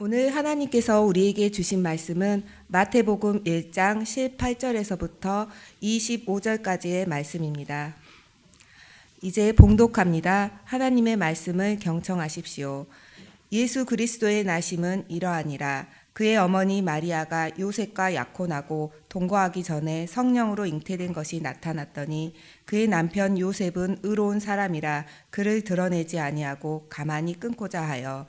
오늘 하나님께서 우리에게 주신 말씀은 마태복음 1장 18절에서부터 25절까지의 말씀입니다. 이제 봉독합니다. 하나님의 말씀을 경청하십시오. 예수 그리스도의 나심은 이러하니라. 그의 어머니 마리아가 요셉과 약혼하고 동거하기 전에 성령으로 잉태된 것이 나타났더니 그의 남편 요셉은 의로운 사람이라 그를 드러내지 아니하고 가만히 끊고자 하여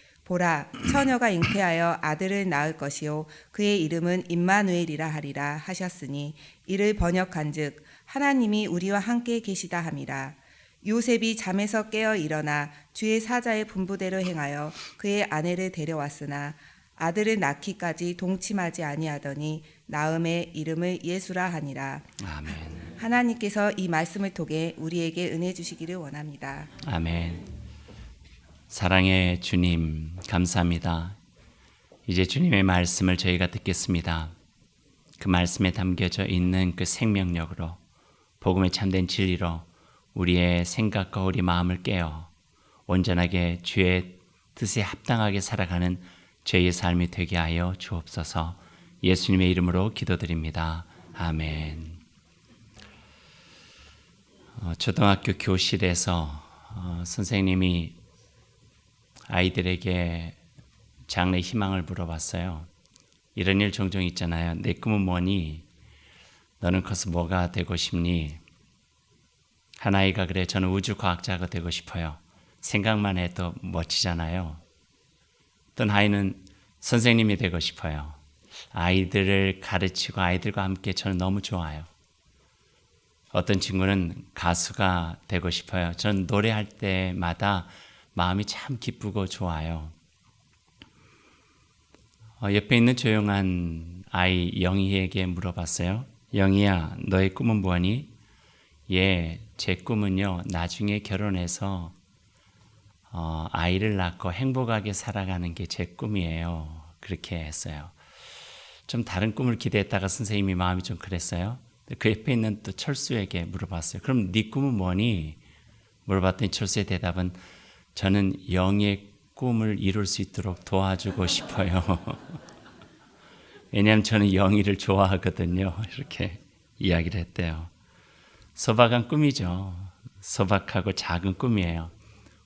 보라 처녀가 잉태하여 아들을 낳을 것이요 그의 이름은 임마누엘이라 하리라 하셨으니 이를 번역한즉 하나님이 우리와 함께 계시다 함이라 요셉이 잠에서 깨어 일어나 주의 사자의 분부대로 행하여 그의 아내를 데려왔으나 아들을 낳기까지 동침하지 아니하더니 나음의 이름을 예수라 하니라 아멘. 하나님께서 이 말씀을 통해 우리에게 은혜 주시기를 원합니다. 아멘. 사랑의 주님, 감사합니다. 이제 주님의 말씀을 저희가 듣겠습니다. 그 말씀에 담겨져 있는 그 생명력으로 복음의 참된 진리로 우리의 생각과 우리 마음을 깨어 온전하게 주의 뜻에 합당하게 살아가는 저희의 삶이 되게 하여 주옵소서. 예수님의 이름으로 기도드립니다. 아멘. 어, 초등학교 교실에서 어, 선생님이 아이들에게 장래 희망을 물어봤어요. 이런 일 종종 있잖아요. 내 꿈은 뭐니? 너는 커서 뭐가 되고 싶니? 한 아이가 그래 저는 우주 과학자가 되고 싶어요. 생각만 해도 멋지잖아요. 어떤 아이는 선생님이 되고 싶어요. 아이들을 가르치고 아이들과 함께 저는 너무 좋아요. 어떤 친구는 가수가 되고 싶어요. 전 노래할 때마다 마음이 참 기쁘고 좋아요. 어, 옆에 있는 조용한 아이 영희에게 물어봤어요. 영희야, 너의 꿈은 뭐니? 예, 제 꿈은요, 나중에 결혼해서 어, 아이를 낳고 행복하게 살아가는 게 제 꿈이에요. 그렇게 했어요. 좀 다른 꿈을 기대했다가 선생님이 마음이 좀 그랬어요. 그 옆에 있는 또 철수에게 물어봤어요. 그럼 네 꿈은 뭐니? 물어봤더니 철수의 대답은 저는 영의 꿈을 이룰 수 있도록 도와주고 싶어요. 왜냐하면 저는 영희를 좋아하거든요. 이렇게 이야기를 했대요. 소박한 꿈이죠. 소박하고 작은 꿈이에요.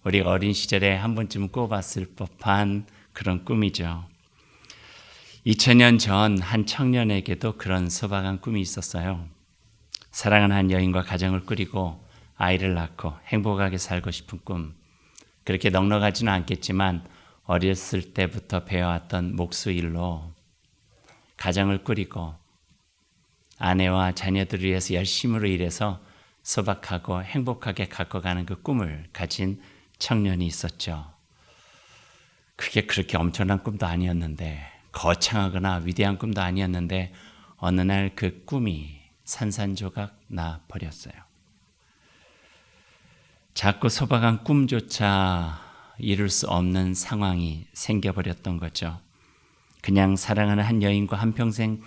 우리 어린 시절에 한 번쯤 꿔봤을 법한 그런 꿈이죠. 2000년 전 한 청년에게도 그런 소박한 꿈이 있었어요. 사랑하는 한 여인과 가정을 꾸리고 아이를 낳고 행복하게 살고 싶은 꿈. 그렇게 넉넉하지는 않겠지만 어렸을 때부터 배워왔던 목수일로 가정을 꾸리고 아내와 자녀들을 위해서 열심으로 일해서 소박하고 행복하게 갖고 가는 그 꿈을 가진 청년이 있었죠. 그게 그렇게 엄청난 꿈도 아니었는데 거창하거나 위대한 꿈도 아니었는데 어느 날 그 꿈이 산산조각 나 버렸어요. 자꾸 소박한 꿈조차 이룰 수 없는 상황이 생겨버렸던 거죠. 그냥 사랑하는 한 여인과 한평생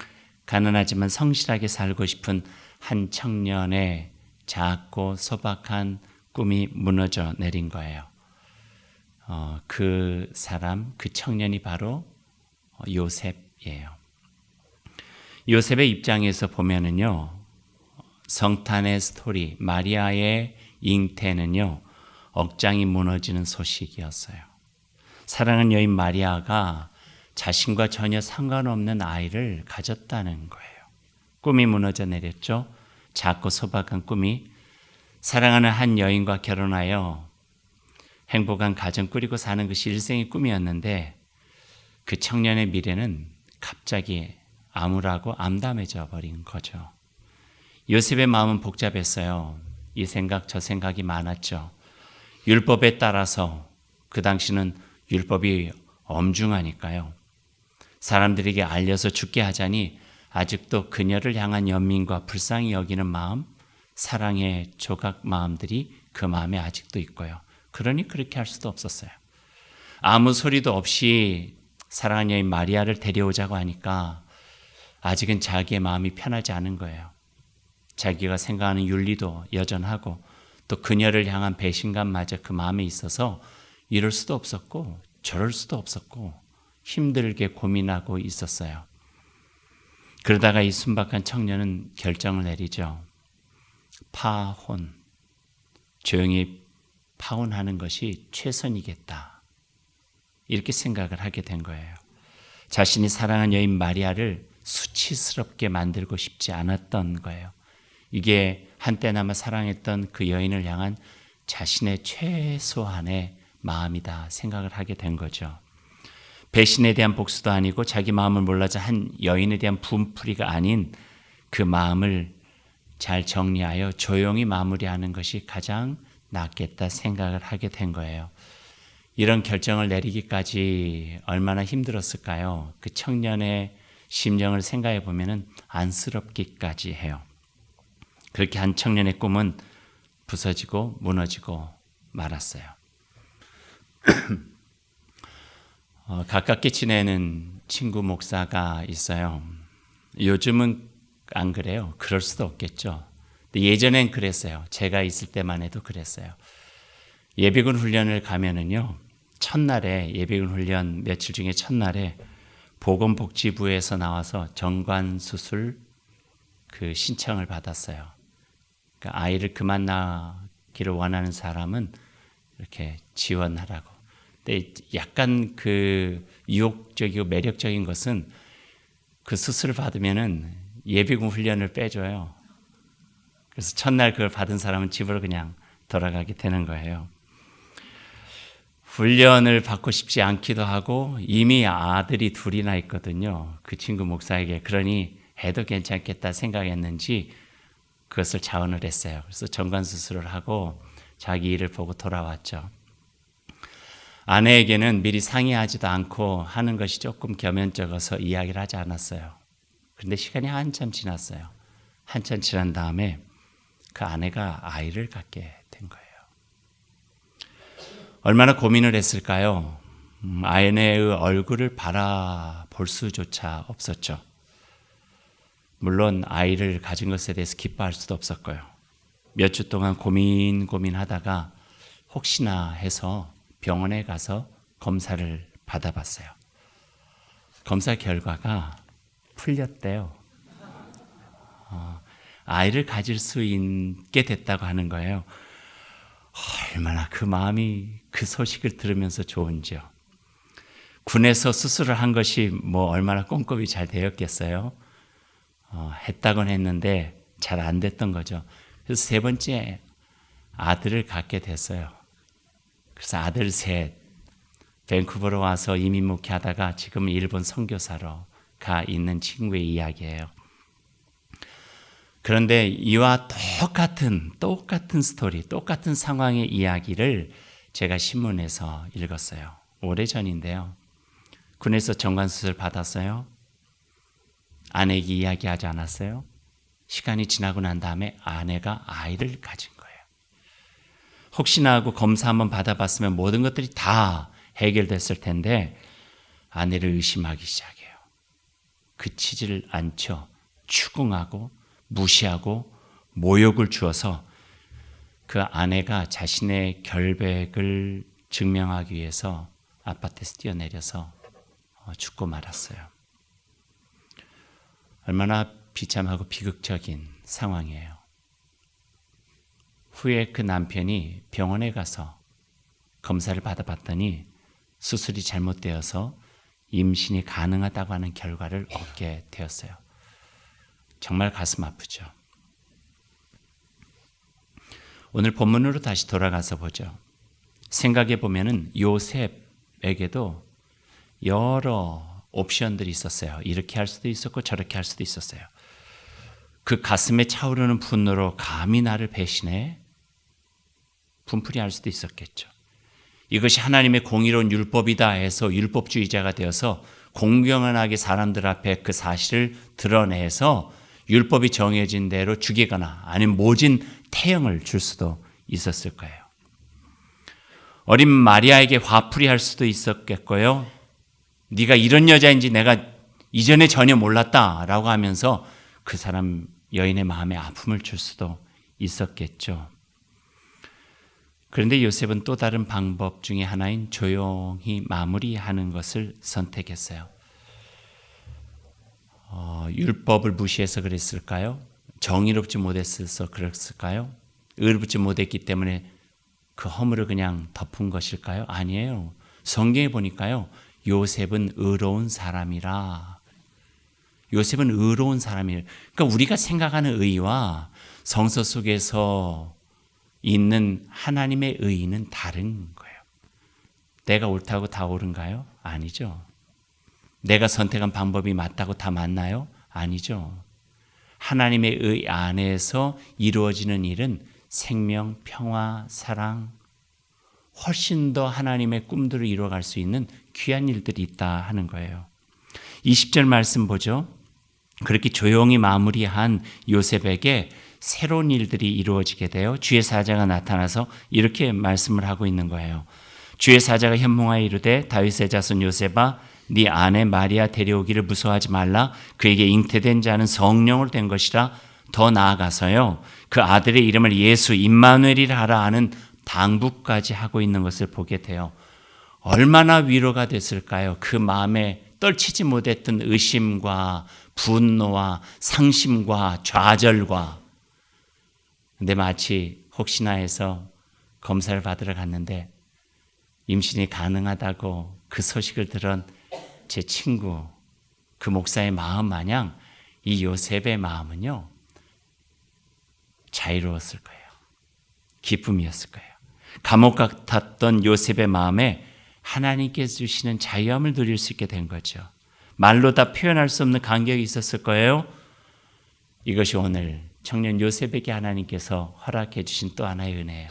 가난하지만 성실하게 살고 싶은 한 청년의 작고 소박한 꿈이 무너져 내린 거예요. 어, 그 사람, 그 청년이 바로 요셉이에요. 요셉의 입장에서 보면은요, 성탄의 스토리, 마리아의 잉태는요, 억장이 무너지는 소식이었어요. 사랑하는 여인 마리아가 자신과 전혀 상관없는 아이를 가졌다는 거예요. 꿈이 무너져 내렸죠. 작고 소박한 꿈이 사랑하는 한 여인과 결혼하여 행복한 가정 꾸리고 사는 것이 일생의 꿈이었는데 그 청년의 미래는 갑자기 암울하고 암담해져 버린 거죠. 요셉의 마음은 복잡했어요. 이 생각 저 생각이 많았죠. 율법에 따라서 그 당시는 율법이 엄중하니까요. 사람들에게 알려서 죽게 하자니 아직도 그녀를 향한 연민과 불쌍히 여기는 마음, 사랑의 조각 마음들이 그 마음에 아직도 있고요. 그러니 그렇게 할 수도 없었어요. 아무 소리도 없이 사랑하는 여인 마리아를 데려오자고 하니까 아직은 자기의 마음이 편하지 않은 거예요. 자기가 생각하는 윤리도 여전하고 또 그녀를 향한 배신감마저 그 마음에 있어서 이럴 수도 없었고 저럴 수도 없었고 힘들게 고민하고 있었어요. 그러다가 이 순박한 청년은 결정을 내리죠. 파혼. 조용히 파혼하는 것이 최선이겠다. 이렇게 생각을 하게 된 거예요. 자신이 사랑한 여인 마리아를 수치스럽게 만들고 싶지 않았던 거예요. 이게 한때나마 사랑했던 그 여인을 향한 자신의 최소한의 마음이다 생각을 하게 된 거죠. 배신에 대한 복수도 아니고 자기 마음을 몰라서 한 여인에 대한 분풀이가 아닌 그 마음을 잘 정리하여 조용히 마무리하는 것이 가장 낫겠다 생각을 하게 된 거예요. 이런 결정을 내리기까지 얼마나 힘들었을까요? 그 청년의 심정을 생각해 보면은 안쓰럽기까지 해요. 그렇게 한 청년의 꿈은 부서지고 무너지고 말았어요. 어, 가깝게 지내는 친구 목사가 있어요. 요즘은 안 그래요. 그럴 수도 없겠죠. 예전엔 그랬어요. 제가 있을 때만 해도 그랬어요. 예비군 훈련을 가면은요. 첫날에 예비군 훈련 며칠 중에 첫날에 보건복지부에서 나와서 정관 수술 그 신청을 받았어요. 그러니까 아이를 그만 낳기를 원하는 사람은 이렇게 지원하라고. 근데 약간 그 유혹적이고 매력적인 것은 그 수술을 받으면은 예비군 훈련을 빼줘요. 그래서 첫날 그걸 받은 사람은 집으로 그냥 돌아가게 되는 거예요. 훈련을 받고 싶지 않기도 하고 이미 아들이 둘이나 있거든요. 그 친구 목사에게 그러니 해도 괜찮겠다 생각했는지 그것을 자원을 했어요. 그래서 정관 수술을 하고 자기 일을 보고 돌아왔죠. 아내에게는 미리 상의하지도 않고 하는 것이 조금 겸연쩍어서 이야기를 하지 않았어요. 그런데 시간이 한참 지났어요. 한참 지난 다음에 그 아내가 아이를 갖게 된 거예요. 얼마나 고민을 했을까요? 음, 아내의 얼굴을 바라볼 수조차 없었죠. 물론 아이를 가진 것에 대해서 기뻐할 수도 없었고요. 몇 주 동안 고민 고민하다가 혹시나 해서 병원에 가서 검사를 받아봤어요. 검사 결과가 풀렸대요. 어, 아이를 가질 수 있게 됐다고 하는 거예요. 얼마나 그 마음이 그 소식을 들으면서 좋은지요. 군에서 수술을 한 것이 뭐 얼마나 꼼꼼히 잘 되었겠어요. 어, 했다곤 했는데 잘 안 됐던 거죠. 그래서 세 번째 아들을 갖게 됐어요. 그래서 아들 셋 밴쿠버로 와서 이민 목회하다가 지금 일본 선교사로 가 있는 친구의 이야기예요. 그런데 이와 똑같은 똑같은 스토리, 똑같은 상황의 이야기를 제가 신문에서 읽었어요. 오래전인데요. 군에서 정관 수술 받았어요. 아내에게 이야기하지 않았어요. 시간이 지나고 난 다음에 아내가 아이를 가진 거예요. 혹시나 하고 검사 한번 받아봤으면 모든 것들이 다 해결됐을 텐데 아내를 의심하기 시작해요. 그치질 않죠. 추궁하고 무시하고 모욕을 주어서 그 아내가 자신의 결백을 증명하기 위해서 아파트에서 뛰어내려서 어, 죽고 말았어요. 얼마나 비참하고 비극적인 상황이에요. 후에 그 남편이 병원에 가서 검사를 받아봤더니 수술이 잘못되어서 임신이 가능하다고 하는 결과를 얻게 되었어요. 정말 가슴 아프죠. 오늘 본문으로 다시 돌아가서 보죠. 생각해 보면은 요셉에게도 여러 옵션들이 있었어요. 이렇게 할 수도 있었고 저렇게 할 수도 있었어요. 그 가슴에 차오르는 분노로 감히 나를 배신해 분풀이 할 수도 있었겠죠. 이것이 하나님의 공의로운 율법이다 해서 율법주의자가 되어서 공경하게 사람들 앞에 그 사실을 드러내서 율법이 정해진 대로 죽이거나 아니면 모진 태형을 줄 수도 있었을 거예요. 어린 마리아에게 화풀이 할 수도 있었겠고요. 네가 이런 여자인지 내가 이전에 전혀 몰랐다라고 하면서 그 사람 여인의 마음에 아픔을 줄 수도 있었겠죠. 그런데 요셉은 또 다른 방법 중에 하나인 조용히 마무리하는 것을 선택했어요. 어, 율법을 무시해서 그랬을까요? 정의롭지 못했어서 그랬을까요? 의롭지 못했기 때문에 그 허물을 그냥 덮은 것일까요? 아니에요. 성경에 보니까요. 요셉은 의로운 사람이라. 요셉은 의로운 사람이에요. 그러니까 우리가 생각하는 의와 성서 속에서 있는 하나님의 의는 다른 거예요. 내가 옳다고 다 옳은가요? 아니죠. 내가 선택한 방법이 맞다고 다 맞나요? 아니죠. 하나님의 의 안에서 이루어지는 일은 생명, 평화, 사랑, 훨씬 더 하나님의 꿈들을 이루어갈 수 있는 귀한 일들이 있다 하는 거예요. 20절 말씀 보죠. 그렇게 조용히 마무리한 요셉에게 새로운 일들이 이루어지게 되어 주의 사자가 나타나서 이렇게 말씀을 하고 있는 거예요. 주의 사자가 현몽하여 이르되 다윗의 자손 요셉아 네 아내 마리아 데려오기를 무서워하지 말라 그에게 잉태된 자는 성령으로 된 것이라 더 나아가서요 그 아들의 이름을 예수 임마누엘이라 하는 당부까지 하고 있는 것을 보게 돼요. 얼마나 위로가 됐을까요? 그 마음에 떨치지 못했던 의심과 분노와 상심과 좌절과 근데 마치 혹시나 해서 검사를 받으러 갔는데 임신이 가능하다고 그 소식을 들은 제 친구 그 목사의 마음 마냥 이 요셉의 마음은요 자유로웠을 거예요. 기쁨이었을 거예요. 감옥 같았던 요셉의 마음에 하나님께서 주시는 자유함을 누릴 수 있게 된 거죠. 말로 다 표현할 수 없는 감격이 있었을 거예요. 이것이 오늘 청년 요셉에게 하나님께서 허락해 주신 또 하나의 은혜예요.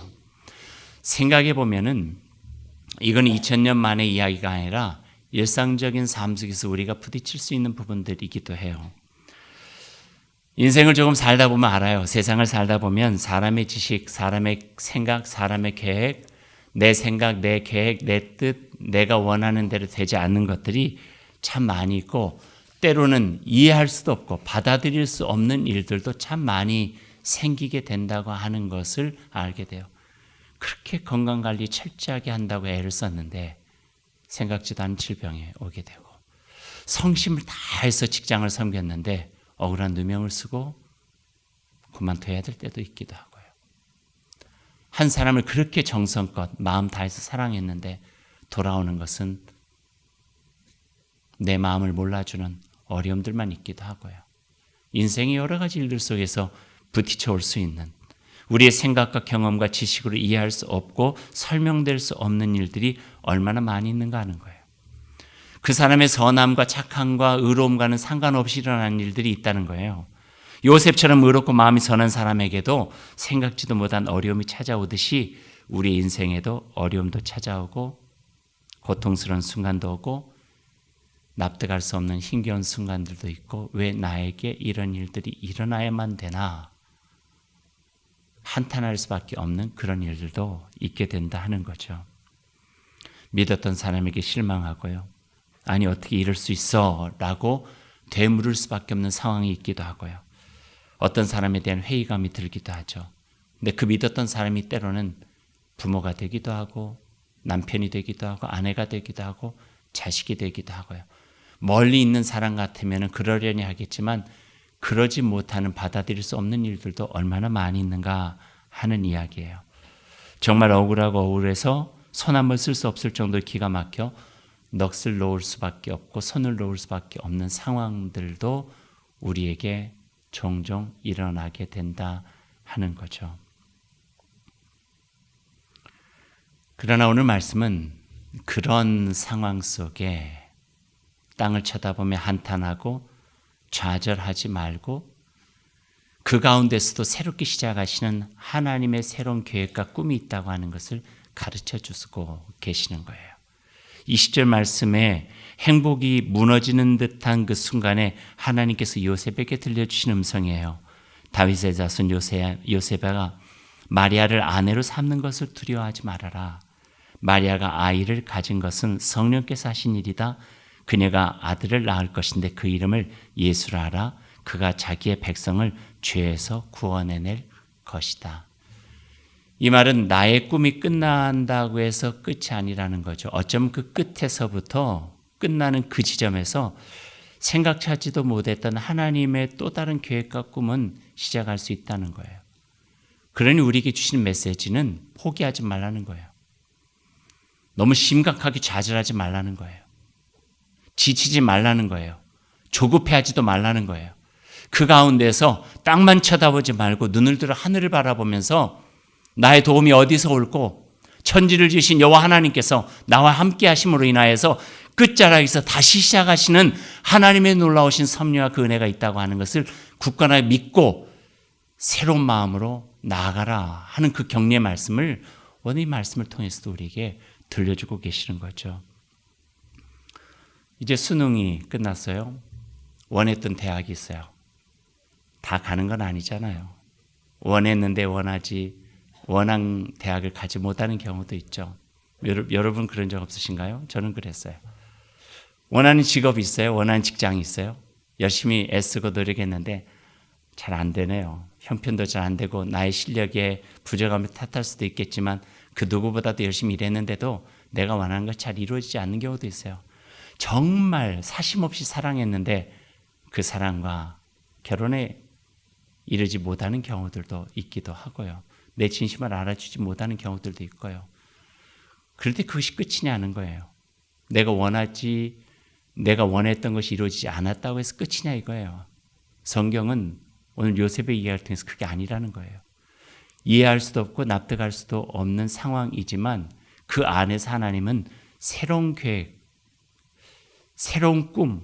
생각해 보면은 이건 2000년 만의 이야기가 아니라 일상적인 삶 속에서 우리가 부딪힐 수 있는 부분들이기도 해요. 인생을 조금 살다 보면 알아요. 세상을 살다 보면 사람의 지식, 사람의 생각, 사람의 계획, 내 생각, 내 계획, 내 뜻, 내가 원하는 대로 되지 않는 것들이 참 많이 있고 때로는 이해할 수도 없고 받아들일 수 없는 일들도 참 많이 생기게 된다고 하는 것을 알게 돼요. 그렇게 건강 관리 철저하게 한다고 애를 썼는데 생각지도 않은 질병에 오게 되고 성심을 다해서 직장을 섬겼는데 억울한 누명을 쓰고 그만둬야 될 때도 있기도 하고요. 한 사람을 그렇게 정성껏 마음 다해서 사랑했는데 돌아오는 것은 내 마음을 몰라주는 어려움들만 있기도 하고요. 인생의 여러 가지 일들 속에서 부딪혀 올 수 있는 우리의 생각과 경험과 지식으로 이해할 수 없고 설명될 수 없는 일들이 얼마나 많이 있는가 하는 거예요. 그 사람의 선함과 착함과 의로움과는 상관없이 일어나는 일들이 있다는 거예요. 요셉처럼 의롭고 마음이 선한 사람에게도 생각지도 못한 어려움이 찾아오듯이 우리 인생에도 어려움도 찾아오고 고통스러운 순간도 오고 납득할 수 없는 힘겨운 순간들도 있고 왜 나에게 이런 일들이 일어나야만 되나 한탄할 수밖에 없는 그런 일들도 있게 된다 하는 거죠. 믿었던 사람에게 실망하고요. 아니 어떻게 이럴 수 있어 라고 되물을 수밖에 없는 상황이 있기도 하고요. 어떤 사람에 대한 회의감이 들기도 하죠. 근데 그 믿었던 사람이 때로는 부모가 되기도 하고 남편이 되기도 하고 아내가 되기도 하고 자식이 되기도 하고요. 멀리 있는 사람 같으면 그러려니 하겠지만 그러지 못하는 받아들일 수 없는 일들도 얼마나 많이 있는가 하는 이야기예요. 정말 억울하고 억울해서 손 한 번 쓸 수 없을 정도로 기가 막혀 넋을 놓을 수밖에 없고 손을 놓을 수밖에 없는 상황들도 우리에게 종종 일어나게 된다 하는 거죠. 그러나 오늘 말씀은 그런 상황 속에 땅을 쳐다보며 한탄하고 좌절하지 말고 그 가운데서도 새롭게 시작하시는 하나님의 새로운 계획과 꿈이 있다고 하는 것을 가르쳐 주시고 계시는 거예요. 20절 말씀에 행복이 무너지는 듯한 그 순간에 하나님께서 요셉에게 들려주신 음성이에요. 다윗의 자손 요세, 요셉아가 마리아를 아내로 삼는 것을 두려워하지 말아라. 마리아가 아이를 가진 것은 성령께서 하신 일이다. 그녀가 아들을 낳을 것인데 그 이름을 예수라 하라. 그가 자기의 백성을 죄에서 구원해낼 것이다. 이 말은 나의 꿈이 끝난다고 해서 끝이 아니라는 거죠. 어쩌면 그 끝에서부터 끝나는 그 지점에서 생각하지도 못했던 하나님의 또 다른 계획과 꿈은 시작할 수 있다는 거예요. 그러니 우리에게 주신 메시지는 포기하지 말라는 거예요. 너무 심각하게 좌절하지 말라는 거예요. 지치지 말라는 거예요. 조급해하지도 말라는 거예요. 그 가운데서 땅만 쳐다보지 말고 눈을 들어 하늘을 바라보면서 나의 도움이 어디서 올고 천지를 지으신 여호와 하나님께서 나와 함께 하심으로 인하여서 끝자락에서 다시 시작하시는 하나님의 놀라우신 섭리와 그 은혜가 있다고 하는 것을 굳건하게 믿고 새로운 마음으로 나아가라 하는 그 격려의 말씀을 오늘 이 말씀을 통해서도 우리에게 들려주고 계시는 거죠. 이제 수능이 끝났어요. 원했던 대학이 있어요. 다 가는 건 아니잖아요. 원했는데 원하지 원한 대학을 가지 못하는 경우도 있죠. 여러분 그런 적 없으신가요? 저는 그랬어요. 원하는 직업이 있어요. 원하는 직장이 있어요. 열심히 애쓰고 노력했는데 잘 안 되네요. 형편도 잘 안 되고 나의 실력에 부족함을 탓할 수도 있겠지만 그 누구보다도 열심히 일했는데도 내가 원하는 것 잘 이루어지지 않는 경우도 있어요. 정말 사심없이 사랑했는데 그 사랑과 결혼에 이르지 못하는 경우들도 있기도 하고요. 내 진심을 알아주지 못하는 경우들도 있고요. 그럴 때 그것이 끝이냐는 거예요. 내가 원하지, 내가 원했던 것이 이루어지지 않았다고 해서 끝이냐 이거예요. 성경은 오늘 요셉의 이야기를 통해서 그게 아니라는 거예요. 이해할 수도 없고 납득할 수도 없는 상황이지만 그 안에서 하나님은 새로운 계획, 새로운 꿈,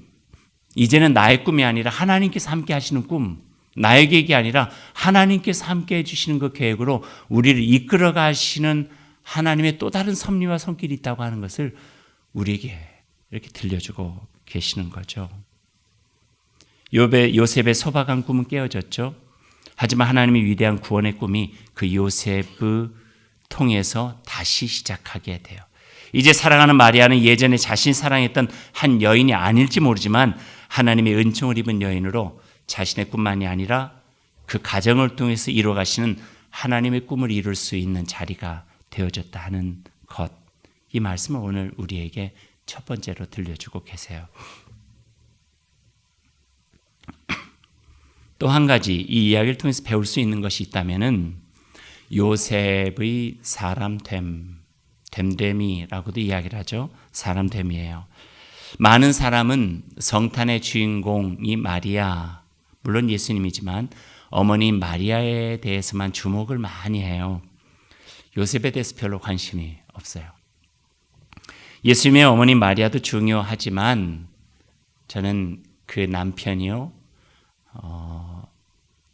이제는 나의 꿈이 아니라 하나님께서 함께 하시는 꿈, 나의 계획이 아니라 하나님께서 함께 해주시는 그 계획으로 우리를 이끌어 가시는 하나님의 또 다른 섭리와 손길이 있다고 하는 것을 우리에게 이렇게 들려주고 계시는 거죠. 요배, 요셉의 소박한 꿈은 깨어졌죠. 하지만 하나님의 위대한 구원의 꿈이 그 요셉을 통해서 다시 시작하게 돼요. 이제 사랑하는 마리아는 예전에 자신 사랑했던 한 여인이 아닐지 모르지만 하나님의 은총을 입은 여인으로 자신의 꿈만이 아니라 그 가정을 통해서 이루어가시는 하나님의 꿈을 이룰 수 있는 자리가 되어졌다 하는 것. 이 말씀을 오늘 우리에게 첫 번째로 들려주고 계세요. 또 한 가지 이 이야기를 통해서 배울 수 있는 것이 있다면은 요셉의 사람됨, 됨됨이라고도 이야기를 하죠. 사람됨이에요. 많은 사람은 성탄의 주인공이 마리아, 물론 예수님이지만 어머니 마리아에 대해서만 주목을 많이 해요. 요셉에 대해서 별로 관심이 없어요. 예수님의 어머니 마리아도 중요하지만 저는 그 남편이요, 어,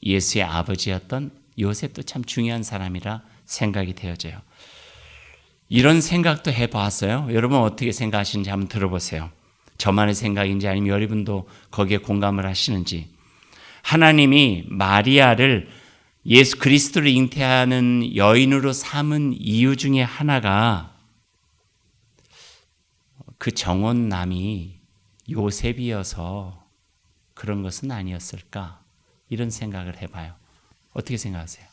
예수의 아버지였던 요셉도 참 중요한 사람이라 생각이 되어져요. 이런 생각도 해봤어요. 여러분 어떻게 생각하시는지 한번 들어보세요. 저만의 생각인지 아니면 여러분도 거기에 공감을 하시는지. 하나님이 마리아를 예수 그리스도를 잉태하는 여인으로 삼은 이유 중에 하나가 그 정원남이 요셉이어서 그런 것은 아니었을까? 이런 생각을 해봐요. 어떻게 생각하세요?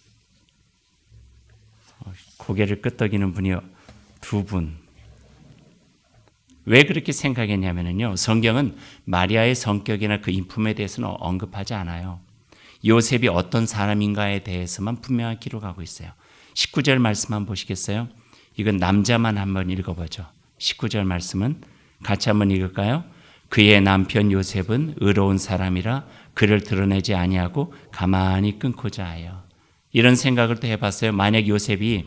어, 고개를 끄덕이는 분이 두 분. 왜 그렇게 생각했냐면요. 성경은 마리아의 성격이나 그 인품에 대해서는 언급하지 않아요. 요셉이 어떤 사람인가에 대해서만 분명히 기록하고 있어요. 19절 말씀 한번 보시겠어요? 이건 남자만 한번 읽어보죠. 19절 말씀은 같이 한번 읽을까요? 그의 남편 요셉은 의로운 사람이라 그를 드러내지 아니하고 가만히 끊고자 하여 이런 생각을 또 해봤어요. 만약 요셉이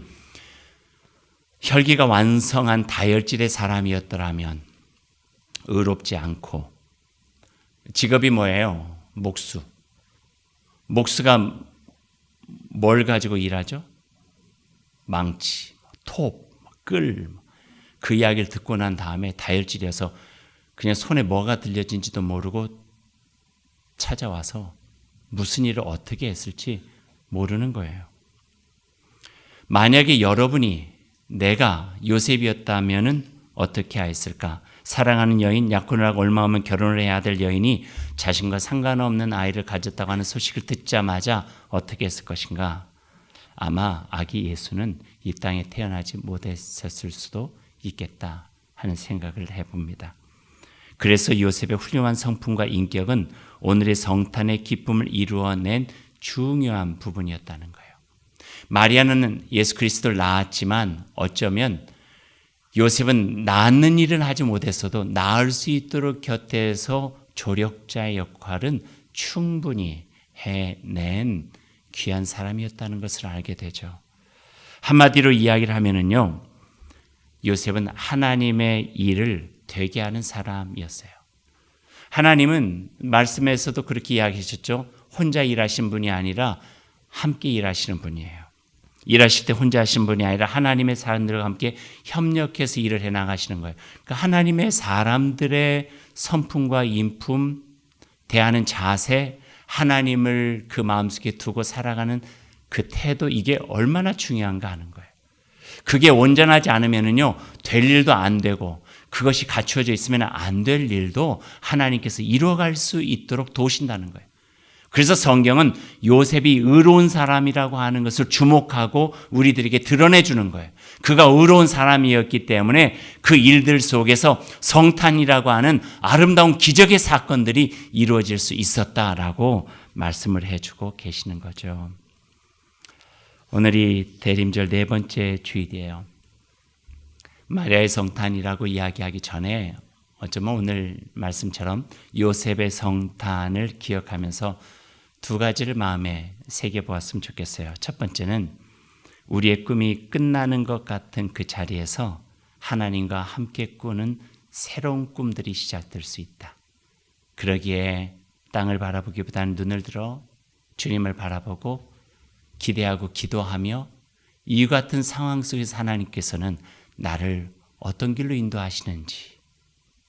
혈기가 완성한 다혈질의 사람이었더라면 의롭지 않고 직업이 뭐예요? 목수. 목수가 뭘 가지고 일하죠? 망치, 톱, 끌. 그 이야기를 듣고 난 다음에 다혈질이어서 그냥 손에 뭐가 들려진지도 모르고 찾아와서 무슨 일을 어떻게 했을지 모르는 거예요. 만약에 여러분이 내가 요셉이었다면은 어떻게 하였을까? 사랑하는 여인 약혼을 얼마 하면 결혼을 해야 될 여인이 자신과 상관없는 아이를 가졌다고 하는 소식을 듣자마자 어떻게 했을 것인가? 아마 아기 예수는 이 땅에 태어나지 못했을 수도 있겠다 하는 생각을 해봅니다. 그래서 요셉의 훌륭한 성품과 인격은 오늘의 성탄의 기쁨을 이루어낸 중요한 부분이었다는 거예요. 마리아는 예수 그리스도를 낳았지만 어쩌면 요셉은 낳는 일은 하지 못했어도 낳을 수 있도록 곁에서 조력자의 역할은 충분히 해낸 귀한 사람이었다는 것을 알게 되죠. 한마디로 이야기를 하면은요, 요셉은 하나님의 일을 되게 하는 사람이었어요. 하나님은 말씀에서도 그렇게 이야기하셨죠. 혼자 일하신 분이 아니라 함께 일하시는 분이에요. 일하실 때 혼자 하신 분이 아니라 하나님의 사람들과 함께 협력해서 일을 해 나가시는 거예요. 그러니까 하나님의 사람들의 성품과 인품, 대하는 자세, 하나님을 그 마음속에 두고 살아가는 그 태도 이게 얼마나 중요한가 하는 거예요. 그게 온전하지 않으면은요, 될 일도 안 되고 그것이 갖추어져 있으면 안 될 일도 하나님께서 이루어갈 수 있도록 도우신다는 거예요. 그래서 성경은 요셉이 의로운 사람이라고 하는 것을 주목하고 우리들에게 드러내 주는 거예요. 그가 의로운 사람이었기 때문에 그 일들 속에서 성탄이라고 하는 아름다운 기적의 사건들이 이루어질 수 있었다라고 말씀을 해주고 계시는 거죠. 오늘이 대림절 네 번째 주일이에요. 마리아의 성탄이라고 이야기하기 전에 어쩌면 오늘 말씀처럼 요셉의 성탄을 기억하면서 두 가지를 마음에 새겨 보았으면 좋겠어요. 첫 번째는 우리의 꿈이 끝나는 것 같은 그 자리에서 하나님과 함께 꾸는 새로운 꿈들이 시작될 수 있다. 그러기에 땅을 바라보기보다는 눈을 들어 주님을 바라보고 기대하고 기도하며 이 같은 상황 속에서 하나님께서는 나를 어떤 길로 인도하시는지,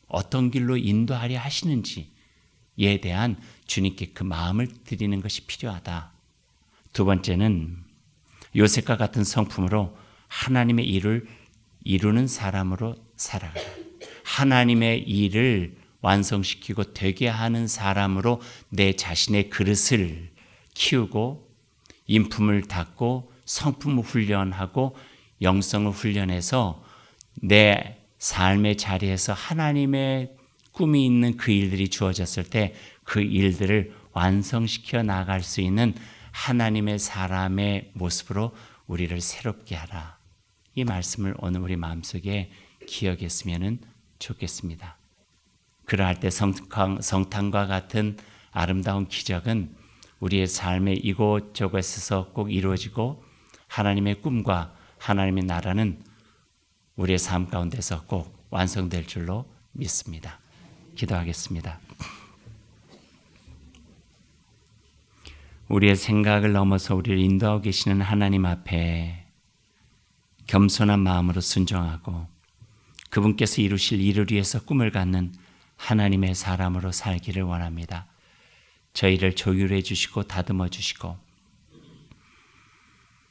어떤 길로 인도하려 하시는지에 대한 주님께 그 마음을 드리는 것이 필요하다. 두 번째는 요셉과 같은 성품으로 하나님의 일을 이루는 사람으로 살아가라. 하나님의 일을 완성시키고 되게 하는 사람으로 내 자신의 그릇을 키우고 인품을 닦고 성품을 훈련하고 영성을 훈련해서 내 삶의 자리에서 하나님의 꿈이 있는 그 일들이 주어졌을 때 그 일들을 완성시켜 나갈 수 있는 하나님의 사람의 모습으로 우리를 새롭게 하라. 이 말씀을 오늘 우리 마음속에 기억했으면 좋겠습니다. 그러할 때 성탄, 성탄과 같은 아름다운 기적은 우리의 삶의 이곳저곳에서 꼭 이루어지고 하나님의 꿈과 하나님의 나라는 우리의 삶 가운데서 꼭 완성될 줄로 믿습니다. 기도하겠습니다. 우리의 생각을 넘어서 우리를 인도하고 계시는 하나님 앞에 겸손한 마음으로 순종하고 그분께서 이루실 일을 위해서 꿈을 갖는 하나님의 사람으로 살기를 원합니다. 저희를 조율해 주시고 다듬어 주시고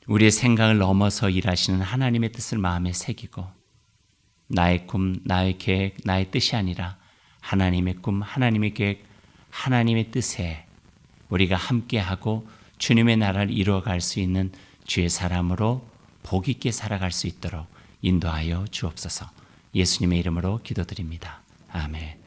우리의 생각을 넘어서 일하시는 하나님의 뜻을 마음에 새기고 나의 꿈, 나의 계획, 나의 뜻이 아니라 하나님의 꿈, 하나님의 계획, 하나님의 뜻에 우리가 함께하고 주님의 나라를 이루어갈 수 있는 주의 사람으로 복 있게 살아갈 수 있도록 인도하여 주옵소서. 예수님의 이름으로 기도드립니다. 아멘.